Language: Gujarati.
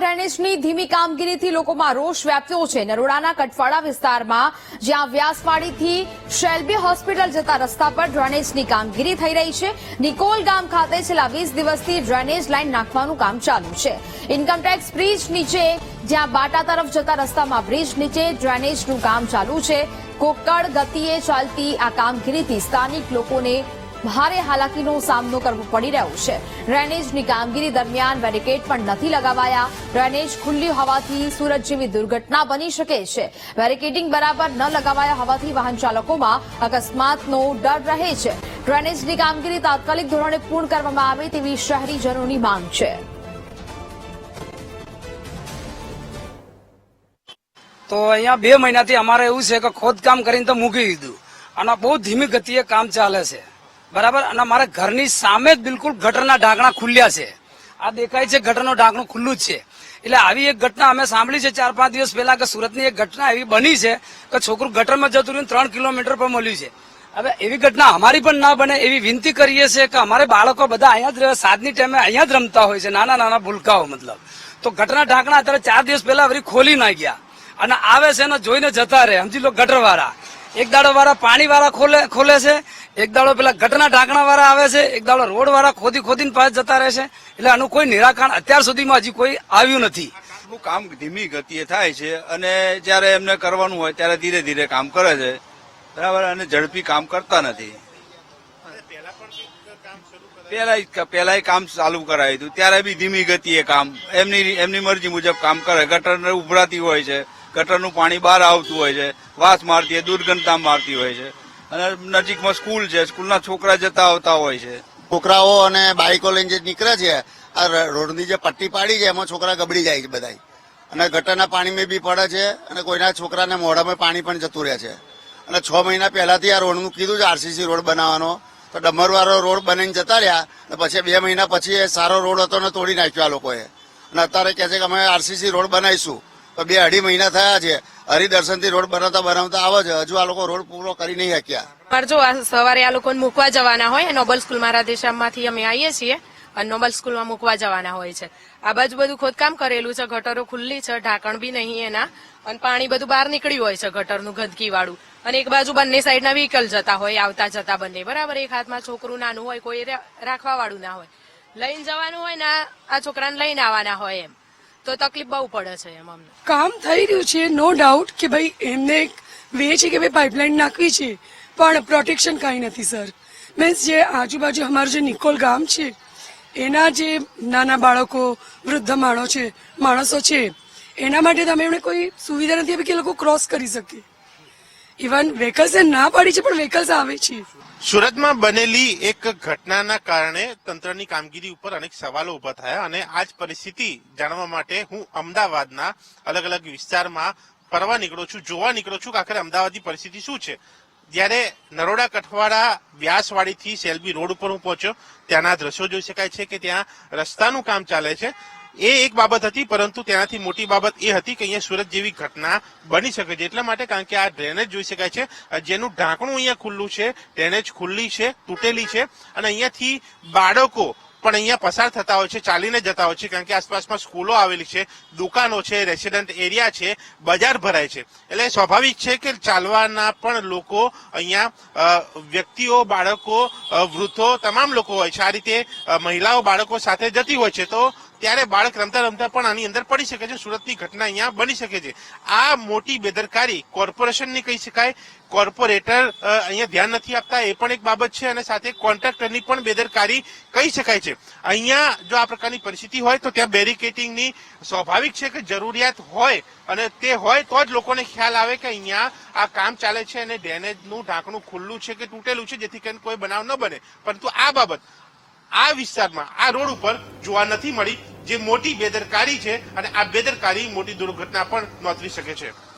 ડ્રેનેજની ધીમી કામગીરીથી લોકોમાં રોષ વ્યાપ્યો છે. નરોડાના કટવાડા વિસ્તારમાં જ્યાં વ્યાસવાડીથી શેલ્બી હોસ્પિટલ જતા રસ્તા પર ડ્રેનેજની કામગીરી થઈ રહી છે. નિકોલ ગામ ખાતે છેલ્લા વીસ દિવસથી ડ્રેનેજ લાઇન નાખવાનું કામ ચાલુ છે. ઇન્કમટેક્સ બ્રિજ નીચે, જ્યાં બાટા તરફ જતા રસ્તામાં બ્રિજ નીચે ડ્રેનેજનું કામ ચાલુ છે. કોકડ ગતિએ ચાલતી આ કામગીરીથી સ્થાનિક લોકોને ભારે હાલાકીનો સામનો કરવો પડી રહ્યો છે. ડ્રેનેજની કામગીરી દરમિયાન બેરિકેડ પણ નથી લગાવાયા. ડ્રેનેજ ખુલ્લી હોવાથી સુરત જેવી દુર્ઘટના બની શકે છે. બેરિકેડિંગ બરાબર ન લગાવાયા હોવાથી વાહન ચાલકોમાં અકસ્માતનો ડર રહે છે. ડ્રેનેજની કામગીરી તાત્કાલિક ધોરણે પૂર્ણ કરવામાં આવે તેવી શહેરીજનોની માંગ છે. તો અહીંયા બે મહિનાથી અમારે એવું છે કે ખોદકામ કરીને તો મૂકી દીધું. અને બહુ ધીમી ગતિએ કામ ચાલે છે. બરાબર? અને મારા ઘરની સામે જ બિલકુલ ગટરના ઢાંકણા ખુલ્યા છે. આ દેખાય છે ગટરનું ઢાંકણું ખુલ્લું જ છે. એટલે આવી એક ઘટના અમે સાંભળી છે ચાર પાંચ દિવસ પહેલા કે સુરતની એક ઘટના એવી બની છે કે છોકરું ગટરમાં જતું રહ્યું ત્રણ કિલોમીટર પર મળ્યું છે. હવે એવી ઘટના અમારી પણ ના બને એવી વિનંતી કરીએ છીએ કે અમારે બાળકો બધા અહીંયા જ રહે. સાંજની ટાઈમે અહીંયા જ રમતા હોય છે. નાના નાના ભૂલકાઓ મતલબ. તો ગટરના ઢાંકણા અત્યારે ચાર દિવસ પહેલા વળી ખોલી ના ગયા. અને આવે છે ને જોઈને જતા રહે. સમજી લો ગટર વાળા એક દાડો વાળા પાણી વાળા ખોલે ખોલે છે, એક દાડો પેલા ઘટના ઢાંકણા વાળા આવે છે, એક દાડો રોડ વાળા ખોદી ખોદીને પાછ જતા રહે છે. એટલે આનું કોઈ નિરાકરણ અત્યાર સુધીમાં હજી કોઈ આવ્યું નથી. કામ ધીમી ગતિએ થાય છે અને જ્યારે એમને કરવાનું હોય ત્યારે ધીરે ધીરે કામ કરે છે. બરાબર? અને ઝડપી કામ કરતા નથી. પેલા પેલા કામ ચાલુ કરાયું હતું. ત્યારે બી ધીમી ગતિએ કામ, એમની એમની મરજી મુજબ કામ કરે. ગટર ઉભરાતી હોય છે. ગટરનું પાણી બહાર આવતું હોય છે, વાસ મારતી હોય, દુર્ગંધતા મારતી હોય છે. અને નજીકમાં સ્કૂલ છે, સ્કૂલના છોકરા જતા આવતા હોય છે. છોકરાઓ અને બાઈકો લઈને જે નીકળે છે, આ રોડની જે પટ્ટી પાડી છે, એમાં છોકરા ગબડી જાય છે બધા અને ગટરના પાણીમાં બી પડે છે, અને કોઈના છોકરાને મોઢામાં પાણી પણ જતું રહે છે. અને છ મહિના પહેલાથી આ રોડનું કીધું છે, આરસીસી રોડ બનાવવાનો. તો ડમરવાળો રોડ બનીને જતા રહ્યા, અને પછી બે મહિના પછી સારો રોડ હતો ને તોડી નાખ્યો આ લોકોએ. અને અત્યારે કહે છે કે અમે આરસીસી રોડ બનાવીશું. બે અઢી મહિના થયા છે. હરિદર્શનથી રોડ બનાવતા બનાવતા આવે છે. હજુ આ લોકો રોડ પૂરો કરી નહીં શક્યા. જો સવારે આ લોકોને મૂકવા જવાના હોય નોબલ સ્કૂલ મારા દેશામાંથી અમે આવીએ છીએ અને નોબલ સ્કૂલમાં મૂકવા જવાના હોય છે. આ બાજુ બધું ખોદકામ કરેલું છે, ગટરો ખુલ્લી છે, ઢાંકણ બી નહીં એના, અને પાણી બધું બહાર નીકળ્યું હોય છે ગટરનું ગંદકી વાળું અને એક બાજુ બંને સાઈડના વ્હીકલ જતા હોય, આવતા જતા બંને. બરાબર, એક હાથમાં છોકરું નાનું હોય, કોઈ રાખવા વાળું ના હોય. લઈને જવાનું હોય ને આ છોકરાને લઈને આવવાના હોય એમ. તો તકલીફ બહુ પડે છે એમ અમને. કામ થઈ રહ્યું છે નો ડાઉટ કે ભાઈ એમને એક વે છે કે ભાઈ પાઇપલાઇન નાખવી છે, પણ પ્રોટેક્શન કાંઈ નથી સર મીન્સ જે આજુબાજુ અમારું જે નિકોલ ગામ છે, એના જે નાના બાળકો, વૃદ્ધ માણો છે, માણસો છે, એના માટે તમે એમને કોઈ સુવિધા નથી આપી કે લોકો ક્રોસ કરી શકે. ઇવન વ્હીકલ્સે ના પાડી છે, પણ વ્હીકલ્સ આવે છે. સુરતમાં બનેલી એક ઘટનાના કારણે તંત્રની કામગીરી ઉપર અનેક સવાલો ઊભા થયા અને આ જ પરિસ્થિતિ જાણવા માટે હું અમદાવાદના અલગ અલગ વિસ્તારમાં ફરવા નીકળો છું, જોવા નીકળો છું કે આખરે અમદાવાદની પરિસ્થિતિ શું છે. જ્યારે નરોડા કઠવાડા વ્યાસવાડીથી સેલ્બી રોડ ઉપર હું પહોંચ્યો, ત્યાંના દ્રશ્યો જોઈ શકાય છે કે ત્યાં રસ્તાનું કામ ચાલે છે. એ એક બાબત હતી, પરંતુ તેનાથી મોટી બાબત એ હતી કે અહીંયા સુરત જેવી ઘટના બની શકે છે. એટલા માટે કારણ કે આ ડ્રેનેજ જોઈ શકાય છે. જેનું ઢાંકણું અહીંયા ખુલ્લું છે, ડ્રેનેજ ખુલ્લી છે, તૂટેલી છે અને અહીંયાથી બાળકો પણ અહીંયા પસાર થતા હોય છે, ચાલીને જતા હોય છે, કારણ કે આસપાસમાં સ્કૂલો આવેલી છે, દુકાનો છે, રેસિડન્ટ એરિયા છે, બજાર ભરાય છે. એટલે સ્વાભાવિક છે કે ચાલવાના પણ લોકો અહીંયા વ્યક્તિઓ, બાળકો વૃદ્ધો, તમામ લોકો હોય છે. આ રીતે મહિલાઓ, બાળકો સાથે જતી હોય છે. તો ત્યારે બાળક રમતા રમતા પણ આની અંદર પડી શકે છે, સુરતની ઘટના અહીંયા બની શકે છે. આ મોટી બેદરકારી કોર્પોરેશનની કહી શકાય, કોર્પોરેટર અહીંયા ધ્યાન નથી આપતા, એ પણ એક બાબત છે અને સાથે કોન્ટ્રાક્ટરની પણ બેદરકારી કહી શકાય છે. અહીંયા જો આ પ્રકારની પરિસ્થિતિ હોય તો ત્યાં બેરિકેટિંગની સ્વાભાવિક છે કે જરૂરિયાત હોય અને તે હોય તો જ લોકોને ખ્યાલ આવે કે અહીંયા આ કામ ચાલે છે અને ડેનેજનું ઢાંકણું ખુલ્લું છે કે તૂટેલું છે જેથી કરીને કોઈ બનાવ ન બને. પરંતુ આ બાબત, આ વિસ્તારમાં આ રોડ ઉપર જોવા નથી મળી. જે મોટી બેદરકારી છે અને આ બેદરકારી મોટી દુર્ઘટના પણ નોંધવી શકે છે.